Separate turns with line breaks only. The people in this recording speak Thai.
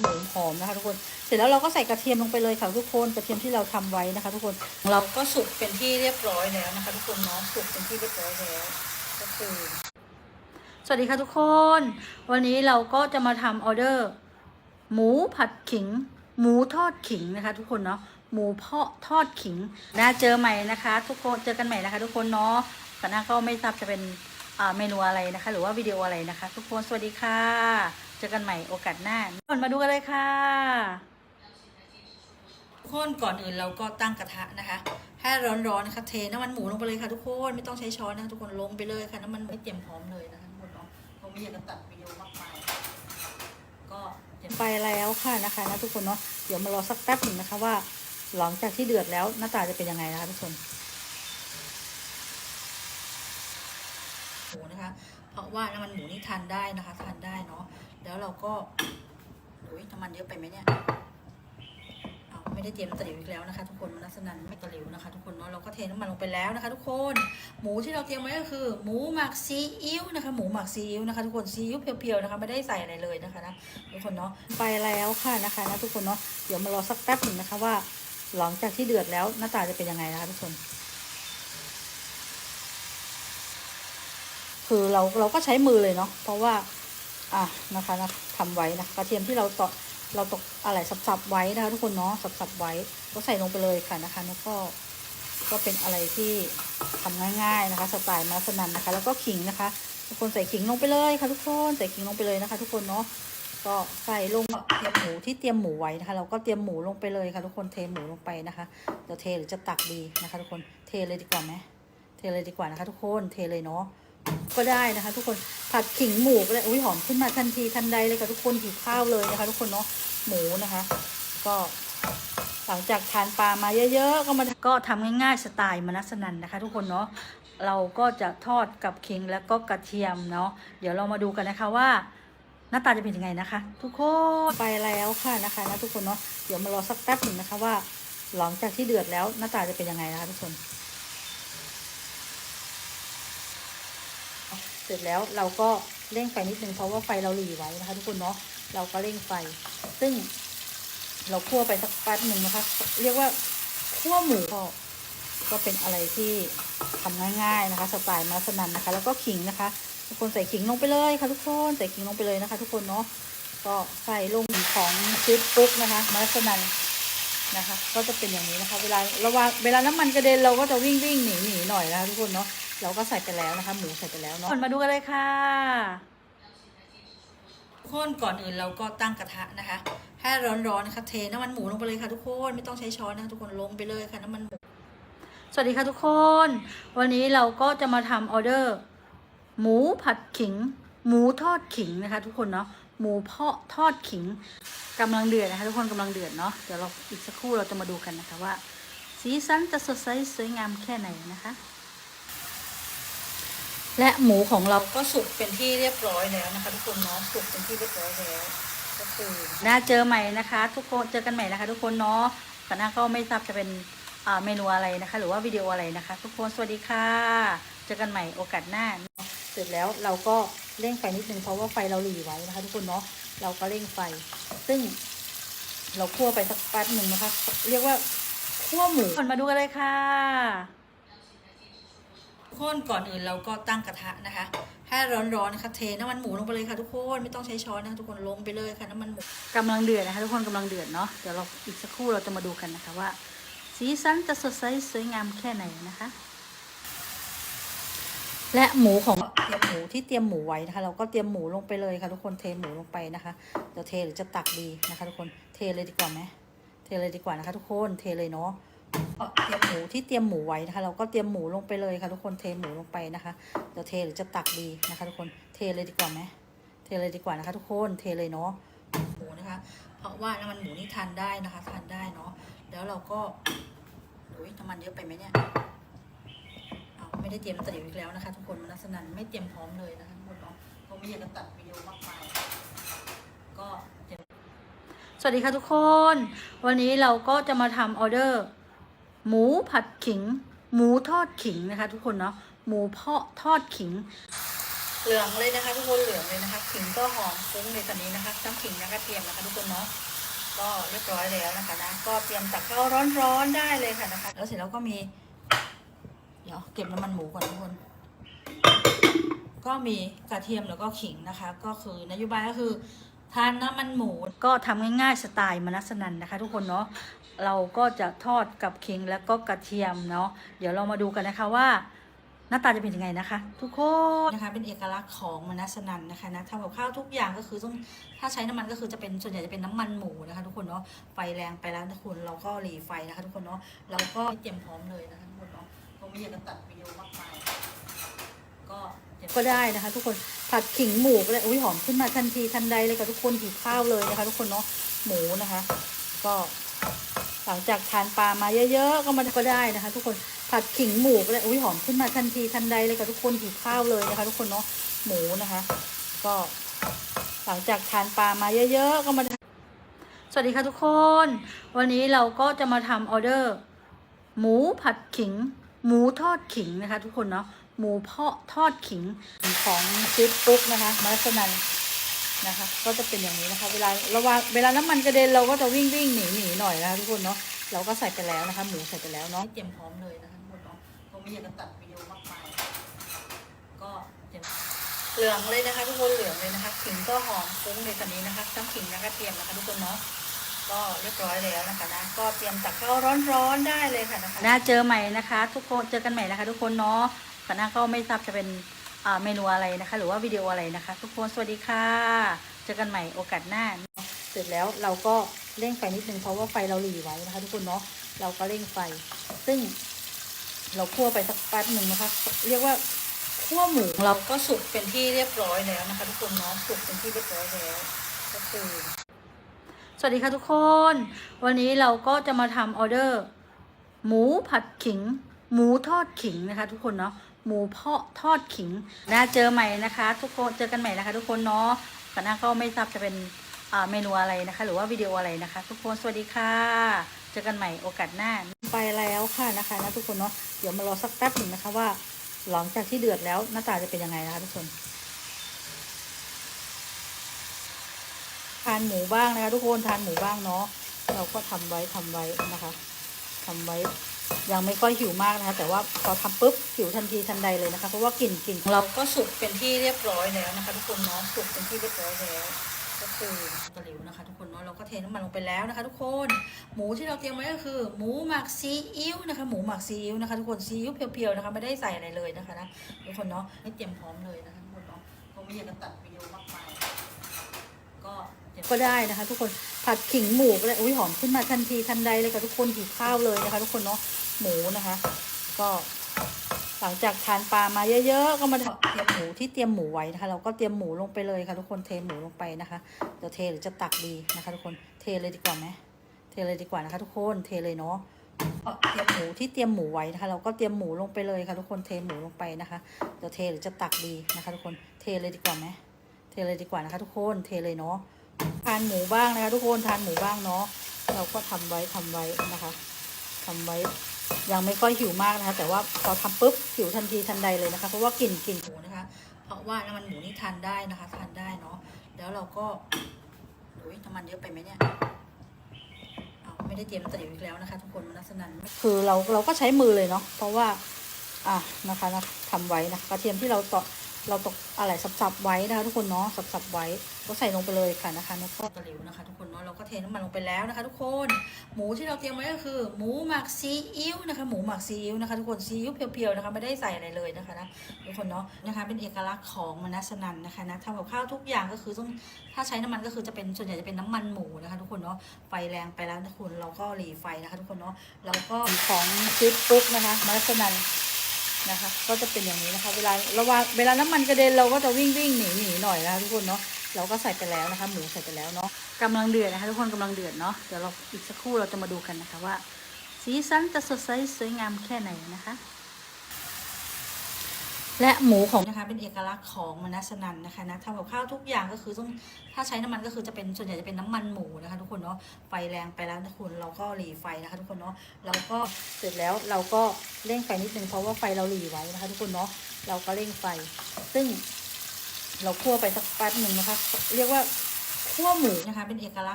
หมูหอมนะคะทุกคน เสร็จแล้วเราก็ใส่กระเทียมลงไปเลยค่ะทุกคนกระเทียมที่เราทำไว้นะคะ ทุกคนเราก็สุกเป็นที่เรียบร้อยแล้วนะคะ ทุกคนเนาะสุกเป็นที่เรียบร้อยแล้วก็คือสวัสดีค่ะทุกคน วันนี้เราก็จะมาทำออเดอร์ หมูผัดขิง หมูทอดขิงนะคะ ทุกคนเนาะหมูเพาะทอดขิงนะเจอใหม่นะคะ ทุกคนเจอกันใหม่นะคะ ทุกคนเนาะแต่หน้าก็ไม่ทราบจะเป็นเมนูอะไรนะคะ หรือว่าวิดีโออะไรนะคะ ทุกคนสวัสดีค่ะ เจอกันใหม่โอกาสหน้าก่อนมาดูกันเลยค่ะทุกคนก่อนอื่นเราก็ตั้งกระทะนะคะให้ร้อนๆนะคะเทน้ำมันหมูลงไปเลยค่ะทุกคนไม่ต้องใช้ช้อนนะคะทุกคนลงไปเลยค่ะน้ำมันไม่เตรียมพร้อมเลยนะคะทุกคนเนาะเราไม่อยากจะตัดวิดีโอมากมายก็ไปแล้วค่ะนะคะนะทุกคนเนาะเดี๋ยวมารอสักแป๊บหนึ่งนะคะว่า หลังจากที่เดือดแล้วหน้าตาจะเป็นยังไงนะคะทุกคนหมูนะคะ เพราะว่าน้ำมันหมูนี่ทานได้นะคะ ทานได้เนาะแล้วเราก็โอ้ยน้ำมันเยอะไปไหมเนี่ยเอาไม่ได้เตรียมตะหลิวอีกแล้วนะคะ ทุกคนมันลักษณะไม่ตะหลิวนะคะ ทุกคนเนาะเราก็เทน้ำมันลงไปแล้วนะคะ ทุกคน หมูที่เราเตรียมไว้ก็คือ หมูหมักซีอิ๊วนะคะ หมูหมักซีอิ๊วนะคะ ทุกคนซีอิ๊วเพียวๆนะคะไม่ได้ใส่อะไรเลยนะคะนะทุกคนเนาะไปแล้วค่ะนะคะนะทุกคนเนาะเดี๋ยวมารอสักแป๊บหนึ่งนะคะว่า หลังจากที่เดือดแล้วหน้าตาจะเป็นยังไงนะคะทุกคน คือเราเราก็ใช้มือเลยเนาะเพราะว่า อะนะคะนะทำไว้นะกระเทียมที่เราตอกเราตอกอะไรสับๆไว้นะคะทุกคนเนาะสับๆไว้ก็ใส่ลงไปเลยค่ะนะคะ แล้วก็ก็เป็นอะไรที่ทำง่าย ๆนะคะ สไตล์มาสนันนะคะ แล้วก็ขิงนะคะ ทุกคนใส่ขิงลงไปเลยค่ะ ทุกคนใส่ขิงลงไปเลยนะคะ ทุกคนเนาะก็ใส่ลงเตรียมหมูที่เตรียมหมูไว้นะคะ เราก็เตรียมหมูลงไปเลยค่ะ ทุกคนเทหมูลงไปนะคะจะเทหรือจะตักดีนะคะ ทุกคนเทเลยดีกว่าไหมเทเลยดีกว่านะคะ ทุกคนเทเลยเนาะ ก็ได้นะคะ ทุกคนผัดขิงหมูก็ได้อุ้ยหอมขึ้นมาทันทีทันใดเลยค่ะทุกคนหิวข้าวเลยนะคะ ทุกคนเนาะหมูนะคะ ก็หลังจากทานปลามาเยอะๆ ก็มาก็ทำง่ายๆสไตล์มนัสนันนะคะ ทุกคนเนาะเราก็จะทอดกับขิงแล้วก็กระเทียมเนาะเดี๋ยวเรามาดูกันนะคะว่า หน้าตาจะเป็นยังไงนะคะ ทุกคนไปแล้วค่ะนะคะนะทุกคนเนาะเดี๋ยวมารอสักแป๊บหนึ่งนะคะว่า หลังจากที่เดือดแล้วหน้าตาจะเป็นยังไงนะคะทุกคน เสร็จแล้วเราก็เร่งไฟนิดนึงเพราะว่าไฟเราหลีไว้นะคะ ทุกคนเนาะเราก็เร่งไฟ ซึ่ง เราคั่วไปสักแป๊บหนึ่งนะคะ เรียกว่าคั่วหมูก็ก็เป็นอะไรที่ทำง่าย ๆนะคะ สไตล์มาสนันนะคะ แล้วก็ขิงนะคะ ทุกคนใส่ขิงลงไปเลยค่ะ ทุกคนใส่ขิงลงไปเลยนะคะ ทุกคนเนาะก็ใส่ลงของชิปปุ๊กนะคะมาสนันนะคะ ก็จะเป็นอย่างนี้นะคะ เวลาระหว่างเวลาน้ำมันกระเด็นเราก็จะวิ่งวิ่งหนีหนีหน่อยนะคะทุกคนเนาะ เราก็ใส่ไปแล้วนะคะ หมูใส่ไปแล้วเนาะมาดูกันเลยค่ะทุกคนก่อนอื่นเราก็ตั้งกระทะนะคะให้ร้อนๆนะคะเทน้ำมันหมูลงไปเลยค่ะทุกคนไม่ต้องใช้ช้อนนะคะทุกคนลงไปเลยค่ะน้ำมันหมูสวัสดีค่ะทุกคน วันนี้เราก็จะมาทำออเดอร์ หมูผัดขิง หมูทอดขิงนะคะ ทุกคนเนาะหมูเพาะทอดขิงกำลังเดือดนะคะ ทุกคนกำลังเดือดเนาะเดี๋ยวเราอีกสักครู่เราจะมาดูกันนะคะว่า สีสันจะสดใสสวยงามแค่ไหนนะคะ และหมูของเราก็สุกเป็นที่เรียบร้อยแล้วนะคะ ทุกคนเนาะสุกเป็นที่เรียบร้อยแล้วก็คือน่าเจอใหม่นะคะ ทุกคนเจอกันใหม่นะคะ ทุกคนเนาะแต่หน้าก็ไม่ทราบจะเป็นเมนูอะไรนะคะ หรือว่าวิดีโออะไรนะคะ ทุกคนสวัสดีค่ะ เจอกันใหม่โอกาสหน้าเสร็จแล้วเราก็เร่งไฟนิดนึงเพราะว่าไฟเราหลีไว้นะคะ ทุกคนเนาะเราก็เร่งไฟ ซึ่งเราคั่วไปสักแป๊บหนึ่งนะคะ เรียกว่าคั่วหมูก่อนมาดูกันเลยค่ะ คนก่อนอื่นเราก็ตั้งกระทะนะคะให้ร้อนๆนะคะเทน้ำมันหมูลงไปเลยค่ะทุกคนไม่ต้องใช้ช้อนนะคะทุกคนลงไปเลยค่ะน้ำมันหมูกำลังเดือดนะคะ ทุกคนกำลังเดือดเนาะเดี๋ยวเราอีกสักครู่เราจะมาดูกันนะคะว่า สีสันจะสดใสสวยงามแค่ไหนนะคะ และหมูของเตรียมหมูที่เตรียมหมูไว้นะคะ เราก็เตรียมหมูลงไปเลยค่ะ ทุกคนเทหมูลงไปนะคะจะเทหรือจะตักดีนะคะ ทุกคนเทเลยดีกว่าไหมเทเลยดีกว่านะคะ ทุกคนเทเลยเนาะ เตรียมหมูที่เตรียมหมูไว้นะคะ เราก็เตรียมหมูลงไปเลยค่ะ ทุกคนเทหมูลงไปนะคะจะเทหรือจะตักดีนะคะ ทุกคนเทเลยดีกว่าไหมเทเลยดีกว่านะคะ ทุกคนเทเลยเนาะหมูนะคะ เพราะว่าน้ำมันหมูนี่ทานได้นะคะทานได้เนาะแล้วเราก็โอ้ยน้ำมันเยอะไปไหมเนี่ยเอาไม่ได้เตรียมตะหลิวอีกแล้วนะคะ ทุกคนมันลักษณะไม่เตรียมพร้อมเลยนะคะทุกคนเนาะเพราะไม่อยากจะตัดวิดีโอมากมายก็สวัสดีค่ะทุกคน วันนี้เราก็จะมาทำออเดอร์ หมูผัดขิง หมูทอดขิงนะคะ ทุกคนเนาะหมูเพาะทอดขิง เหลืองเลยนะคะ ทุกคนเหลืองเลยนะคะขิงก็หอมฟุ้งในตอนนี้นะคะทั้งขิงและกระเทียมนะคะ ทุกคนเนาะก็เรียบร้อยแล้วนะคะนะก็เตรียมตักข้าวร้อนๆได้เลยค่ะนะคะ แล้วเสร็จแล้วก็มี เดี๋ยวเก็บน้ำมันหมูก่อนทุกคน ก็มีกระเทียมแล้วก็ขิงนะคะ ก็คือนโยบายก็คือทานน้ำมันหมูก็ทำง่ายๆสไตล์มนัสนันนะคะ ทุกคนเนาะ เราก็จะทอดกับขิงแล้วก็กระเทียมเนาะเดี๋ยวเรามาดูกันนะคะว่า หน้าตาจะเป็นยังไงนะคะ ทุกคนนะคะ เป็นเอกลักษณ์ของมนัสนันนะคะนะทำกับข้าวทุกอย่างก็คือต้องถ้าใช้น้ำมันก็คือจะเป็นส่วนใหญ่จะเป็นน้ำมันหมูนะคะ ทุกคนเนาะไฟแรงไปแล้วนะคุณเราก็หลีไฟนะคะ ทุกคนเนาะเราก็เตรียมพร้อมเลยนะคะทุกคนเนาะเพราะไม่อยากจะตัดวิดีโอมากมายก็ก็ได้นะคะ ทุกคนผัดขิงหมูก็ได้อุ้ยหอมขึ้นมาทันทีทันใดเลยค่ะทุกคนหิวข้าวเลยนะคะ ทุกคนเนาะหมูนะคะ ก็ หลังจากทานปลามาเยอะๆก็มาก็ได้นะคะ ทุกคนผัดขิงหมูก็ได้อุ้ยหอมขึ้นมาทันทีทันใดเลยค่ะทุกคนหิวข้าวเลยนะคะ ทุกคนเนาะหมูนะคะ ก็ หลังจากทานปลามาเยอะๆก็มาสวัสดีค่ะทุกคน วันนี้เราก็จะมาทำออเดอร์ หมูผัดขิง หมูทอดขิงนะคะ ทุกคนเนาะหมูเพาะทอดขิงของจิ๊บปุ๊กนะคะมาสนัน นะคะ ก็จะเป็นอย่างนี้นะคะ เวลาระหว่างเวลาน้ำมันกระเด็นเราก็จะวิ่งวิ่งหนีหนีหน่อยนะคะทุกคนเนาะเราก็ใส่ไปแล้วนะคะ หมูใส่ไปแล้วเนาะเตรียมพร้อมเลยนะคะทุกคนเนาะเพราะไม่อยากจะตัดวิดีโอมากมายก็เตรียมเหลืองเลยนะคะ ทุกคนเหลืองเลยนะคะขิงก็หอมฟุ้งในตอนนี้นะคะทั้งขิงและกระเทียมนะคะ ทุกคนเนาะก็เรียบร้อยแล้วนะคะนะก็เตรียมตักข้าวร้อนๆได้เลยค่ะนะคะน่าเจอใหม่นะคะ ทุกคนเจอกันใหม่นะคะ ทุกคนเนาะคณะก็ไม่ทราบจะเป็นอ่า เมนูอะไรนะคะ หรือว่าวิดีโออะไรนะคะ ทุกคนสวัสดีค่ะ เจอกันใหม่โอกาสหน้า เสร็จแล้วเราก็เร่งไฟนิดนึงเพราะว่าไฟเราหลีไว้นะคะ ทุกคนเนาะเราก็เร่งไฟ ซึ่งเราคั่วไปสักแป๊บหนึ่งนะคะ เรียกว่าคั่วหมูเราก็สุกเป็นที่เรียบร้อยแล้วนะคะ ทุกคนเนาะสุกเป็นที่เรียบร้อยแล้วก็คือสวัสดีค่ะทุกคน วันนี้เราก็จะมาทำออเดอร์ หมูผัดขิง หมูทอดขิงนะคะ ทุกคนเนาะ หมูเพาะทอดขิงนะเจอใหม่นะคะ ทุกคนเจอกันใหม่นะคะ ทุกคนเนาะคณะก็ไม่ทราบจะเป็นเมนูอะไรนะคะ หรือว่าวิดีโออะไรนะคะ ทุกคนสวัสดีค่ะ เจอกันใหม่โอกาสหน้าไปแล้วค่ะนะคะนะทุกคนเนาะเดี๋ยวมารอสักแป๊บหนึ่งนะคะว่าหลังจากที่เดือดแล้วหน้าตาจะเป็นยังไงนะคะทุกคนทานหมูบ้างนะคะ ทุกคนทานหมูบ้างเนาะเราก็ทำไว้ทำไว้นะคะทำไว้ ยังไม่ค่อยหิวมากนะคะ แต่ว่าพอทำปุ๊บหิวทันทีทันใดเลยนะคะ เพราะว่ากลิ่นกลิ่นของเราก็สุกเป็นที่เรียบร้อยแล้วนะคะ ทุกคนเนาะสุกเป็นที่เรียบร้อยแล้ว ก็คือตะหลิวนะคะ ทุกคนเนาะเราก็เทน้ำมันลงไปแล้วนะคะ ทุกคนหมูที่เราเตรียมไว้ก็คือ หมูหมักซีอิ๊วนะคะ หมูหมักซีอิ๊วนะคะทุกคนซีอิ๊วเพียวๆนะคะไม่ได้ใส่อะไรเลยนะคะนะทุกคนเนาะไม่เตรียมพร้อมเลยนะคะทุกคนเนาะเพราะไม่อยากจะตัดวิดีโอมากมายก็ ก็ได้นะคะ ทุกคนผัดขิงหมูก็ได้อุ้ยหอมขึ้นมาทันทีทันใดเลยค่ะทุกคนหิวข้าวเลยนะคะ ทุกคนเนาะหมูนะคะ ก็หลังจากทานปลามาเยอะๆ ก็มาเตรียมหมูที่เตรียมหมูไว้นะคะ เราก็เตรียมหมูลงไปเลยค่ะ ทุกคนเทหมูลงไปนะคะเดี๋ยวเทหรือจะตักดีนะคะ ทุกคนเทเลยดีกว่าไหมเทเลยดีกว่านะคะ ทุกคนเทเลยเนาะเตรียมหมูที่เตรียมหมูไว้นะคะ เราก็เตรียมหมูลงไปเลยค่ะ ทุกคนเทหมูลงไปนะคะเดี๋ยวเทหรือจะตักดีนะคะ ทุกคนเทเลยดีกว่าไหมเทเลยดีกว่านะคะ ทุกคนเทเลยเนาะ ทานหมูบ้างนะคะ ทุกคนทานหมูบ้างเนาะเราก็ทำไว้ทำไว้นะคะทำไว้ยังไม่ค่อยหิวมากนะคะ แต่ว่าพอทำปุ๊บหิวทันทีทันใดเลยนะคะ เพราะว่ากลิ่นกลิ่นหมูนะคะ เพราะว่าน้ำมันหมูนี่ทานได้นะคะทานได้เนาะแล้วเราก็อุ้ยน้ำมันเยอะไปไหมเนี่ยไม่ได้เตรียมตะหลิวอีกแล้วนะคะ ทุกคนมันลักษณะคือเราเราก็ใช้มือเลยเนาะเพราะว่า อะนะคะนะทำไว้นะกระเทียมที่เราตอกเราตอกอะไรสับๆไว้นะคะทุกคนเนาะสับๆไว้ ก็ใส่ลงไปเลยค่ะนะคะแล้วก็ตะหลิวนะคะ ทุกคนเนาะเราก็เทน้ำมันลงไปแล้วนะคะ ทุกคนหมูที่เราเตรียมไว้ก็คือ หมูหมักซีอิ๊วนะคะ หมูหมักซีอิ๊วนะคะทุกคนซีอิ๊วเพียวๆนะคะไม่ได้ใส่อะไรเลยนะคะนะทุกคนเนาะนะคะ เป็นเอกลักษณ์ของมนัสนันนะคะนะทำกับข้าวทุกอย่างก็คือต้องถ้าใช้น้ำมันก็คือจะเป็นส่วนใหญ่จะเป็นน้ำมันหมูนะคะ ทุกคนเนาะไฟแรงไปแล้วนะคุณเราก็หลีไฟนะคะทุกคนเนาะเราก็ของจิ๊บปุ๊กนะคะมนัสนันนะคะ ก็จะเป็นอย่างนี้นะคะ เวลาระหว่างเวลาน้ำมันกระเด็นเราก็จะวิ่งวิ่งหนีหนีหน่อยนะคะทุกคนเนาะ เราก็ใส่ไปแล้วนะคะ หมูใส่ไปแล้วเนาะกำลังเดือดนะคะทุกคนกำลังเดือดเนาะเดี๋ยวเราอีกสักครู่เราจะมาดูกันนะคะว่า สีสันจะสดใสสวยงามแค่ไหนนะคะ และหมูของนะคะเป็นเอกลักษณ์ของมนัสนันนะคะนะทำกับข้าวทุกอย่างก็คือต้องถ้าใช้น้ำมันก็คือจะเป็นส่วนใหญ่จะเป็นน้ำมันหมูนะคะ ทุกคนเนาะไฟแรงไปแล้วนะคุณเราก็หลีไฟนะคะทุกคนเนาะเราก็เสร็จแล้วเราก็เร่งไฟนิดนึงเพราะว่าไฟเราหลีไว้นะคะ ทุกคนเนาะเราก็เร่งไฟ ซึ่ง เราคั่วไปสักแป๊บหนึ่งนะคะ เรียกว่าคั่วหมูนะคะ เป็นเอกลักษณ์